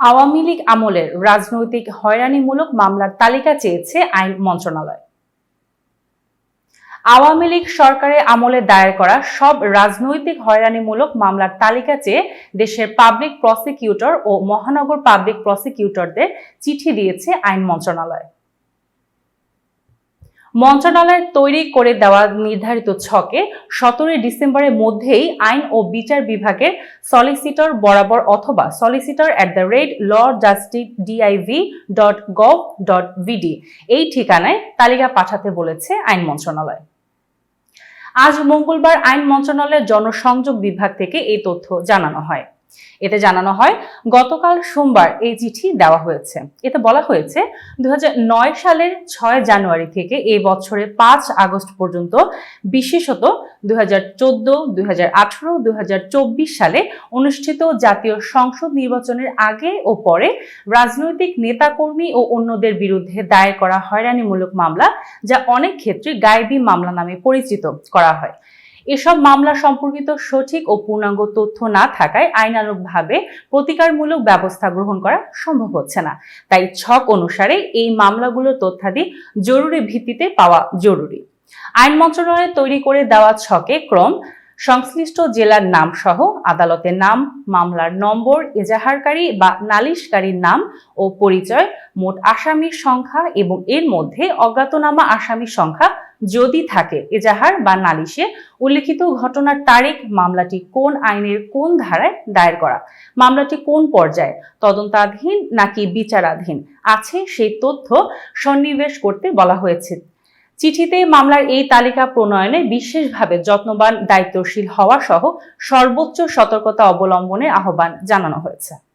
আওয়ামী লীগ আমলের রাজনৈতিক হয়রানিমূলক মামলার তালিকা চেয়েছে আইন মন্ত্রণালয়। আওয়ামী লীগ সরকারের আমলে দায়ের করা সব রাজনৈতিক হয়রানিমূলক মামলার তালিকা চেয়ে দেশের পাবলিক প্রসিকিউটর ও মহানগর পাবলিক প্রসিকিউটরদের চিঠি দিয়েছে আইন মন্ত্রণালয়। মন্ত্রণালয়ের তৈরি করে দেওয়া নির্ধারিত ছকে সতেরোই ডিসেম্বরের মধ্যেই আইন ও বিচার বিভাগের সলিসিটর বরাবর অথবা solicitor at the rate law justice D I V dot gov dot B D এই ঠিকানায় তালিকা পাঠাতে বলেছে আইন মন্ত্রণালয়। আজ মঙ্গলবার আইন মন্ত্রণালয়ের জনসংযোগ বিভাগ থেকে এই তথ্য জানানো হয়। এতে জানানো হয়, গতকাল সোমবার এই চিঠি দেওয়া হয়েছে। এতে বলা হয়েছে দুই হাজার নয় সালের ছয় জানুয়ারি থেকে এই বছরের পাঁচ আগস্ট পর্যন্ত, বিশেষত দু হাজার চোদ্দ দুই হাজার সালে অনুষ্ঠিত জাতীয় সংসদ নির্বাচনের আগে ও পরে রাজনৈতিক নেতাকর্মী ও অন্যদের বিরুদ্ধে দায়ের করা হয়রানিমূলক মামলা, যা অনেক ক্ষেত্রে গায়েবী মামলা নামে পরিচিত করা হয়। এসব মামলা সম্পর্কিত সঠিক ও পূর্ণাঙ্গ তথ্য না থাকায় আইনানুগভাবে প্রতিকারমূলক ব্যবস্থা গ্রহণ করা সম্ভব হচ্ছে না। তাই ছক অনুসারে এই মামলাগুলোর তথ্যাদি জরুরি ভিত্তিতে পাওয়া জরুরি। আইন মন্ত্রণালয় তৈরি করে দেওয়া ছকে ক্রম, সংশ্লিষ্ট জেলার নাম সহ আদালতের নাম, মামলার নম্বর, এজাহারকারী বা নালিশকারীর নাম ও পরিচয়, মোট আসামির সংখ্যা এবং এর মধ্যে অজ্ঞাতনামা আসামির সংখ্যা যদি থাকে, এজাহার বা নালিশে উল্লেখিত ঘটনার তারিখ, মামলাটি কোন আইনের কোন ধারায় দায়ের করা, মামলাটি কোন পর্যায়ে, তদন্তাধীন নাকি বিচারাধীন, আছে সেই তথ্য সন্নিবেশ করতে বলা হয়েছে। চিঠিতে মামলার এই তালিকা প্রণয়নে বিশেষভাবে যত্নবান, দায়িত্বশীল হওয়া সহ সর্বোচ্চ সতর্কতা অবলম্বনের আহ্বান জানানো হয়েছে।